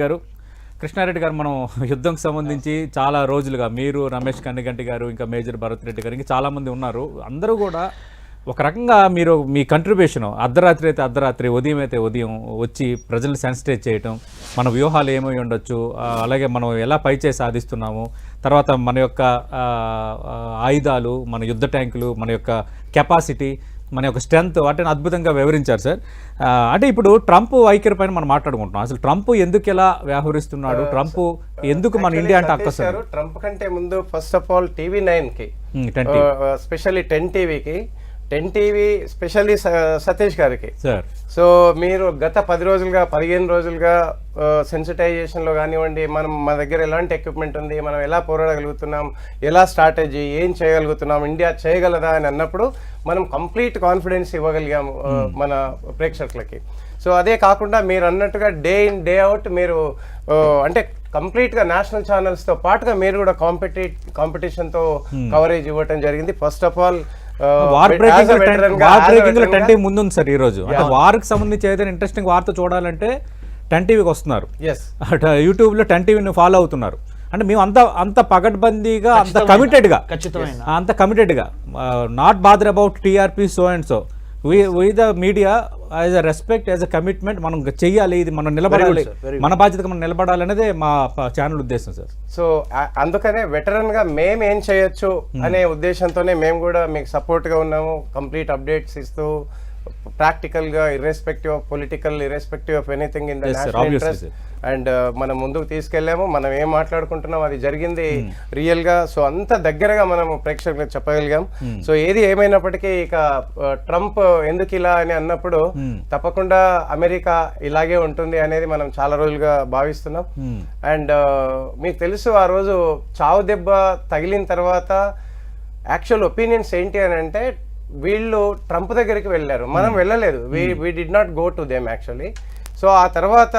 గారు. కృష్ణారెడ్డి గారు మనం యుద్ధంకి సంబంధించి చాలా రోజులుగా మీరు రమేష్ కన్నిగంటి గారు ఇంకా మేజర్ భరత్ రెడ్డి గారు ఇంకా చాలామంది ఉన్నారు. అందరూ కూడా ఒక రకంగా మీరు మీ కంట్రిబ్యూషన్ అర్ధరాత్రి అయితే అర్ధరాత్రి ఉదయం అయితే ఉదయం వచ్చి ప్రజల్ని సెన్సిటైజ్ చేయటం మన వ్యూహాలు ఏమై ఉండొచ్చు అలాగే మనం ఎలా పైచే సాధిస్తున్నాము తర్వాత మన యొక్క ఆయుధాలు మన యుద్ధ ట్యాంకులు మన యొక్క కెపాసిటీ మన యొక్క స్ట్రెంత్ వాటిని అద్భుతంగా వివరించారు సార్. అంటే ఇప్పుడు ట్రంప్ వైఖరి పైన మనం మాట్లాడుకుంటున్నాం. అసలు ట్రంప్ ఎందుకు ఇలా వ్యవహరిస్తున్నాడు? ట్రంప్ ఎందుకు మన ఇండియా అంటే గారు, ట్రంప్ కంటే ముందు ఫస్ట్ ఆఫ్ ఆల్ టీవీ నైన్కి స్పెషల్లీ టెన్ టీవీకి టెన్ టీవీ స్పెషల్లీ సతీష్ గారికి. సార్. సో మీరు గత పది రోజులుగా పదిహేను రోజులుగా సెన్సిటైజేషన్లో కానివ్వండి మనం మన దగ్గర ఎలాంటి ఎక్విప్మెంట్ ఉంది మనం ఎలా పోరాడగలుగుతున్నాం ఎలా స్ట్రాటజీ ఏం చేయగలుగుతున్నాం ఇండియా చేయగలదా అని అన్నప్పుడు మనం కంప్లీట్ కాన్ఫిడెన్స్ ఇవ్వగలిగాం ఆ, మన ప్రేక్షకులకి. సో అదే కాకుండా మీరు అన్నట్టుగా డే ఇన్ డే అవుట్ మీరు అంటే కంప్లీట్గా నేషనల్ ఛానల్స్తో పాటుగా మీరు కూడా కాంపిటీ కాంపిటీషన్తో కవరేజ్ ఇవ్వటం జరిగింది. First of all war breaking war బ్రేకింగ్లో ten TV ముందుంది సార్ ఈ రోజు. అంటే వార్కి సంబంధించి ఏదైనా ఇంట్రెస్టింగ్ వార్త చూడాలంటే టెన్ టీవీకి వస్తున్నారు. ఎస్ అటు యూట్యూబ్లో టెన్ టీవీని ఫాలో అవుతున్నారు. అంటే మేము అంత అంత పగడ్బందీగా అంత కమిటెడ్గా అంత కమిటెడ్గా not bother about TRP so and so we the media as a respect as a commitment మనం చెయ్యాలి ఇది మనం నిలబడాలి. మన బాధ్యతగా మనం నిలబడాలి అనేది మా ఛానల్ ఉద్దేశం సార్ సో అందుకనే వెటరన్గా మేము ఏం చేయొచ్చు అనే ఉద్దేశంతోనే మేము కూడా మీకు సపోర్ట్గా ఉన్నాము. కంప్లీట్ అప్డేట్స్ ఇస్తూ ప్రాక్టికల్గా irrespective of political irrespective of anything in the national interest and మనం ముందుకు తీసుకెళ్ళాము మనం ఏం మాట్లాడుకుంటున్నాం అది జరిగింది రియల్గా సో అంత దగ్గరగా మనం ప్రేక్షకులకు చెప్పగలిగాం. సో ఏది ఏమైనప్పటికీ ఇక ట్రంప్ ఎందుకు ఇలా అని అన్నప్పుడు తప్పకుండా అమెరికా ఇలాగే ఉంటుంది అనేది మనం చాలా రోజులుగా భావిస్తున్నాం. అండ్ మీకు తెలుసు ఆ రోజు చావు దెబ్బ తగిలిన తర్వాత యాక్చువల్ ఒపీనియన్స్ ఏంటి అని అంటే వీళ్ళు ట్రంప్ దగ్గరికి వెళ్ళారు. మనం వెళ్ళలేదు. We did not go to them actually so ఆ తర్వాత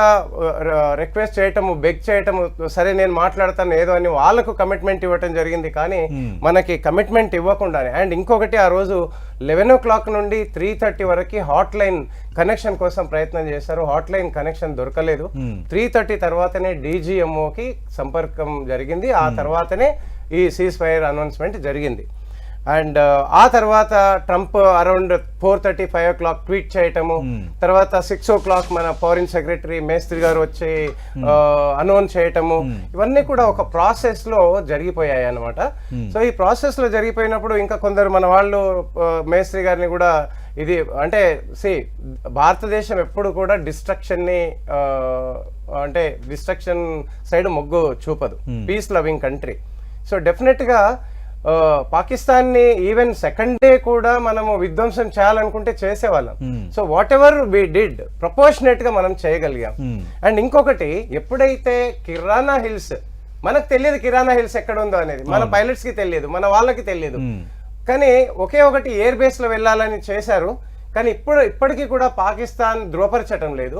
రిక్వెస్ట్ చేయటము బెగ్ చేయటము సరే నేను మాట్లాడతాను ఏదో అని వాళ్ళకు కమిట్మెంట్ ఇవ్వటం జరిగింది. కానీ మనకి కమిట్మెంట్ ఇవ్వకుండానే అండ్ ఇంకొకటి ఆ రోజు లెవెన్ ఓ క్లాక్ నుండి త్రీ థర్టీ వరకు హాట్ లైన్ కనెక్షన్ కోసం ప్రయత్నం చేశారు. హాట్ లైన్ కనెక్షన్ దొరకలేదు త్రీ థర్టీ తర్వాతనే డీజీఎంఓకి సంపర్కం జరిగింది. ఆ తర్వాతనే ఈ సీజ్ ఫైర్ అనౌన్స్మెంట్ జరిగింది. అండ్ ఆ తర్వాత Trump around four thirty five o'clock tweet చేయటము తర్వాత సిక్స్ ఓ క్లాక్ మన ఫారిన్ సెక్రటరీ మేస్త్రి గారు వచ్చి అనౌన్స్ చేయటము ఇవన్నీ కూడా ఒక ప్రాసెస్లో జరిగిపోయాయి అన్నమాట. సో ఈ ప్రాసెస్లో జరిగిపోయినప్పుడు ఇంకా కొందరు మన వాళ్ళు మేస్త్రి గారిని కూడా ఇది అంటే సి భారతదేశం ఎప్పుడు కూడా డిస్ట్రక్షన్ని ఆ, అంటే డిస్ట్రక్షన్ సైడ్ మొగ్గు చూపదు. Peace loving country. So definite పాకిస్తాన్ని ఈవెన్ సెకండ్ డే కూడా మనము విధ్వంసం చేయాలనుకుంటే చేసేవాళ్ళం. So whatever we did ప్రపోర్షనేట్గా మనం చేయగలిగాం. అండ్ ఇంకొకటి ఎప్పుడైతే కిరాణా హిల్స్ మనకు తెలియదు కిరాణా హిల్స్ ఎక్కడ ఉందో అనేది. మన పైలట్స్కి తెలియదు మన వాళ్ళకి తెలియదు. కానీ ఒకే ఒకటి ఎయిర్ బేస్లో వెళ్ళాలని చేశారు. కానీ ఇప్పుడు ఇప్పటికీ కూడా పాకిస్తాన్ ధృవపరచటం లేదు.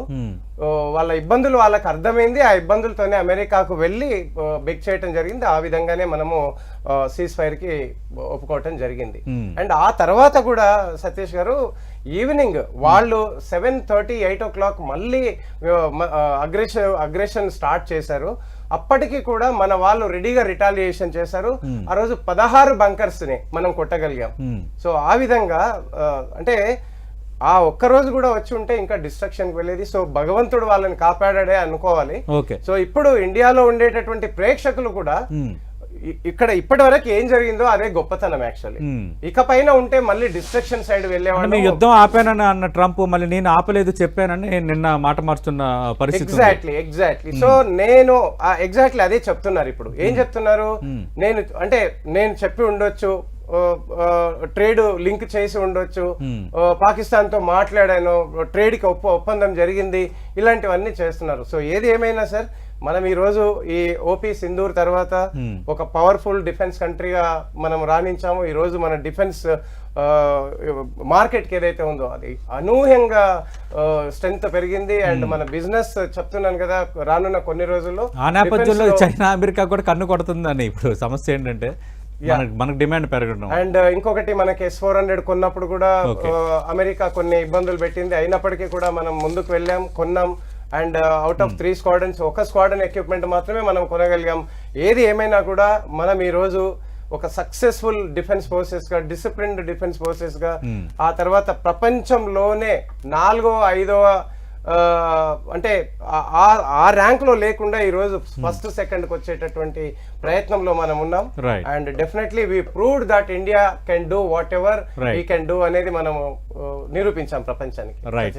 వాళ్ళ ఇబ్బందులు వాళ్ళకి అర్థమైంది. ఆ ఇబ్బందులతోనే అమెరికాకు వెళ్ళి బెక్ చేయటం జరిగింది. ఆ విధంగానే మనము సీజ్ ఫైర్కి ఒప్పుకోవటం జరిగింది. అండ్ ఆ తర్వాత కూడా సతీష్ గారు ఈవినింగ్ వాళ్ళు seven thirty eight o'clock మళ్ళీ అగ్రెషన్ అగ్రెషన్ స్టార్ట్ చేశారు. అప్పటికి కూడా మన వాళ్ళు రెడీగా రిటాలియేషన్ చేశారు. ఆ రోజు పదహారు బంకర్స్ని మనం కొట్టగలిగాం. సో ఆ విధంగా అంటే ఆ ఒక్క రోజు కూడా వచ్చి ఉంటే ఇంకా డిస్ట్రక్షన్ వెళ్ళేది. సో భగవంతుడు వాళ్ళని కాపాడాడే అనుకోవాలి. సో ఇప్పుడు ఇండియాలో ఉండేటటువంటి ప్రేక్షకులు కూడా ఇ- ఇక్కడ ఇప్పటి వరకు ఏం జరిగిందో అదే గొప్పతనం యాక్చువల్లీ ఇక పైన ఉంటే మళ్ళీ డిస్ట్రక్షన్ సైడ్ మీ యుద్ధం ఆపానని అన్న ట్రంప్ మళ్ళీ నేను ఆపలేదు చెప్పానని నిన్న మాట మారుతున్న పరిస్థితి. ఎగ్జాక్ట్లీ ఎగ్జాక్ట్లీ సో నేను ఎగ్జాక్ట్లీ అదే చెప్తున్నారు ఇప్పుడు. ఏం చెప్తున్నారు? నేను అంటే నేను చెప్పి ఉండొచ్చు. ట్రేడ్ లింక్ చేసి ఉండొచ్చు. పాకిస్తాన్తో మాట్లాడాను. ట్రేడ్కి ఒప్ప ఒప్పందం జరిగింది. ఇలాంటివన్నీ చేస్తున్నారు. సో ఏది ఏమైనా సార్ మనం ఈ రోజు ఈ ఓపీ సింధూర్ తర్వాత ఒక పవర్ఫుల్ డిఫెన్స్ కంట్రీగా మనం రాణించాము. ఈ రోజు మన డిఫెన్స్ మార్కెట్కి ఏదైతే ఉందో అది అనూహ్యంగా స్ట్రెంగ్త్ పెరిగింది. అండ్ మన బిజినెస్ చెప్తున్నాను కదా రానున్న కొన్ని రోజుల్లో ఆ నేపథ్యంలో చైనా అమెరికా కూడా కన్ను కొడుతుందని ఇప్పుడు సమస్య ఏంటంటే మనకు డిమాండ్ పెరగడం. అండ్ ఇంకొకటి మనకి ఎస్ ఫోర్ హండ్రెడ్ కొన్నప్పుడు కూడా ఆ, అమెరికా కొన్ని ఇబ్బందులు పెట్టింది. అయినప్పటికీ కూడా మనం ముందుకు వెళ్ళాం కొన్నాం. And out of three squadrons ఒక స్క్వాడన్ ఎక్విప్మెంట్ మాత్రమే మనం కొనగలిగాం. ఏది ఏమైనా కూడా మనం ఈ రోజు ఒక సక్సెస్ఫుల్ డిఫెన్స్ ఫోర్సెస్గా డిసిప్లిన్డ్ డిఫెన్స్ ఫోర్సెస్గా ఆ తర్వాత ప్రపంచంలోనే నాలుగో ఐదవ అంటే ఆ- ఆ- ఆ ర్యాంక్లో లేకుండా ఈ రోజు ఫస్ట్ సెకండ్కి వచ్చేటటువంటి ప్రయత్నంలో మనం ఉన్నాం. And definitely we proved that India can do whatever. We can do అనేది మనము ఆ, నిరూపించాం ప్రపంచానికి రైట్